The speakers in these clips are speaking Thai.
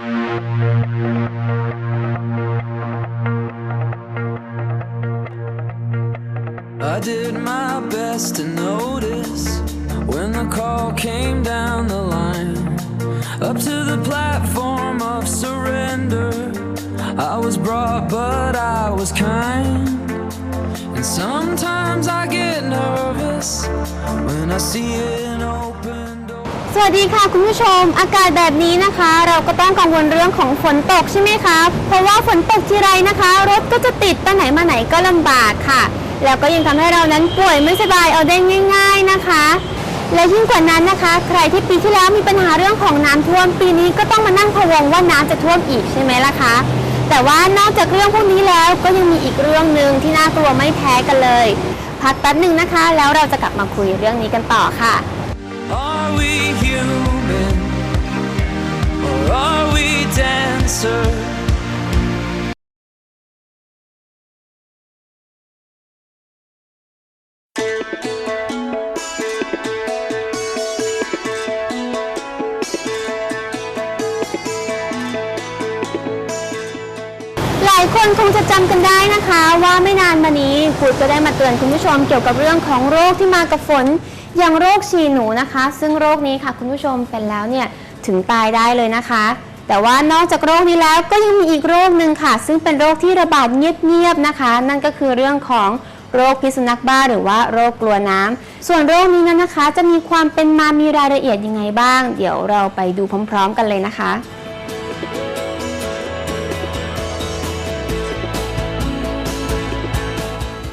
I did my best to notice when the call came down the line. Up to the platform of surrender. I was brought, but I was kind. And sometimes I get nervous when I see an open. สวัสดีค่ะคุณผู้ชม อากาศแบบนี้นะคะ เราก็ต้องกังวลเรื่องของฝนตกใช่ไหมคะเพราะว่าฝนตกทีไรนะคะ รถก็จะติดไปไหนมาไหนก็ลำบากค่ะ แล้วก็ยังทำให้เรานั้นป่วยไม่สบายเอาได้ง่าย ๆนะคะ และยิ่งกว่านั้นนะคะ ใครที่ปีที่แล้วมีปัญหาเรื่องของน้ำท่วม ปีนี้ก็ต้องมานั่งพะวงว่าน้ำจะท่วมอีกใช่ไหมล่ะคะ แต่ว่านอกจากเรื่องพวกนี้แล้วก็ยังมีอีกเรื่องหนึ่งที่น่ากลัวไม่แพ้กันเลย พักแป๊บหนึ่งนะคะ แล้วเราจะกลับมาคุยเรื่องนี้กันต่อค่ะ dancer? หลายคนคงจะจำกันได้นะคะว่าไม่นานมานี้ครูก็ได้มาเตือนคุณผู้ชมเกี่ยวกับเรื่องของโรคที่มากับฝน อย่างโรคฉี่หนูนะคะ ซึ่งโรคนี้ค่ะคุณผู้ชมเป็นแล้วเนี่ยถึงตายได้เลยนะคะ แต่ว่านอกจากโรคนี้แล้วก็ยังมีอีกโรคหนึ่งค่ะ ซึ่งเป็นโรคที่ระบาดเงียบๆนะคะ นั่นก็คือเรื่องของโรคพิษสุนัขบ้าหรือว่าโรคกลัวน้ำส่วนโรคนี้นั้นนะคะ จะมีความเป็นมามีรายละเอียดยังไงบ้าง เดี๋ยวเราไปดูพร้อม ๆ กันเลยนะคะ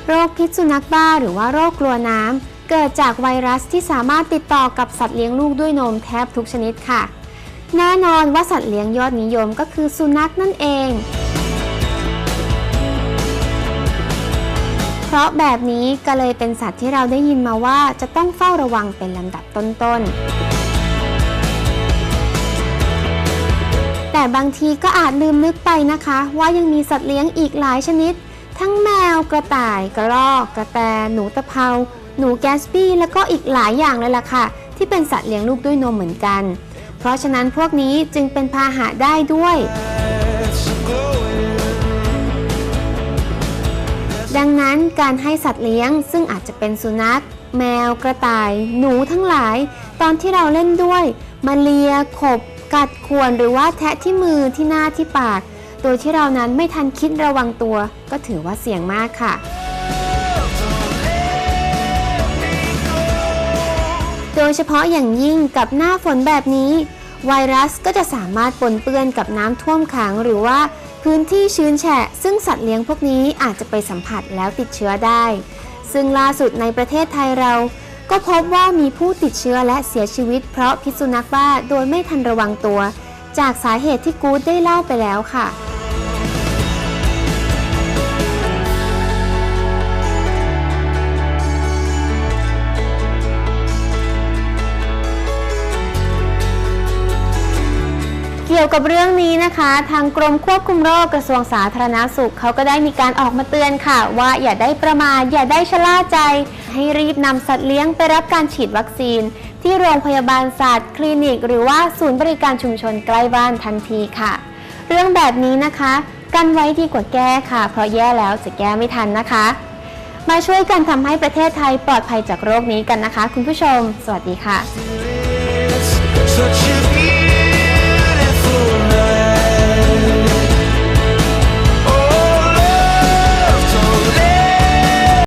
โรคพิษสุนัขบ้าหรือว่าโรคกลัวน้ำเกิดจากไวรัสที่สามารถติดต่อกับสัตว์เลี้ยงลูกด้วยนมแทบทุกชนิดค่ะ แน่นอนว่าสัตว์เลี้ยงยอดนิยมก็คือสุนัขนั่นเอง เพราะแบบนี้ก็เลยเป็นสัตว์ที่เราได้ยินมาว่าจะต้องเฝ้าระวังเป็นลำดับต้นๆ แต่บางทีก็อาจลืมนึกไปนะคะ ว่ายังมีสัตว์เลี้ยงอีกหลายชนิด ทั้งแมวกระต่าย กระรอก กระแต หนูตะเภา หนูแกสปี้ แล้วก็อีกหลายอย่างเลยล่ะค่ะ ที่เป็นสัตว์เลี้ยงลูกด้วยนมเหมือนกันเราะฉะนั้นพวกนี้จึงเป็นพาหะได้ด้วย ดังนั้นการให้สัตว์เลี้ยงซึ่งอาจจะเป็นสุนัข แมวกระต่าย หนูทั้งหลาย ตอนที่เราเล่นด้วย มาเลีย ขบ กัดข่วนหรือว่าแทะที่มือที่หน้าที่ปาก โดยที่เรานั้นไม่ทันคิดระวังตัว ก็ถือว่าเสี่ยงมากค่ะ ยเฉพาะอย่างยิ่งกับหน้าฝนแบบนี้ ไวรัสก็จะสามารถปนเปื้อนกับน้ำท่วมขังหรือว่าพื้นที่ชื้นแฉะ ซึ่งสัตว์เลี้ยงพวกนี้อาจจะไปสัมผัสแล้วติดเชื้อได้ ซึ่งล่าสุดในประเทศไทยเรา ก็พบว่ามีผู้ติดเชื้อและเสียชีวิต เพราะพิษสุนัขบ้าโดยไม่ทันระวังตัว จากสาเหตุที่กู๊ดได้เล่าไปแล้วค่ะ กี่ยวกับเรื่องนี้นะคะ ทางกรมควบคุมโรคกระทรวงสาธารณาสุขเขาก็ได้มีการออกมาเตือนค่ะ ว่าอย่าได้ประมาทอย่าได้ชะล่าใจ ให้รีบนำสัตว์เลี้ยงไปรับการฉีดวัคซีน ที่โรงพยาบาลสัตว์คลินิก หรือว่าศูนย์บริการชุมชนใกล้บ้านทันทีค่ะ เรื่องแบบนี้นะคะ กันไว้ดีกว่าแก้ค่ะ เพราะแย่แล้วจะแก้ไม่ทันนะคะ มาช่วยกันทำให้ประเทศไทยปลอดภัยจากโรคนี้กันนะคะ คุณผู้ชม สวัสดีค่ะ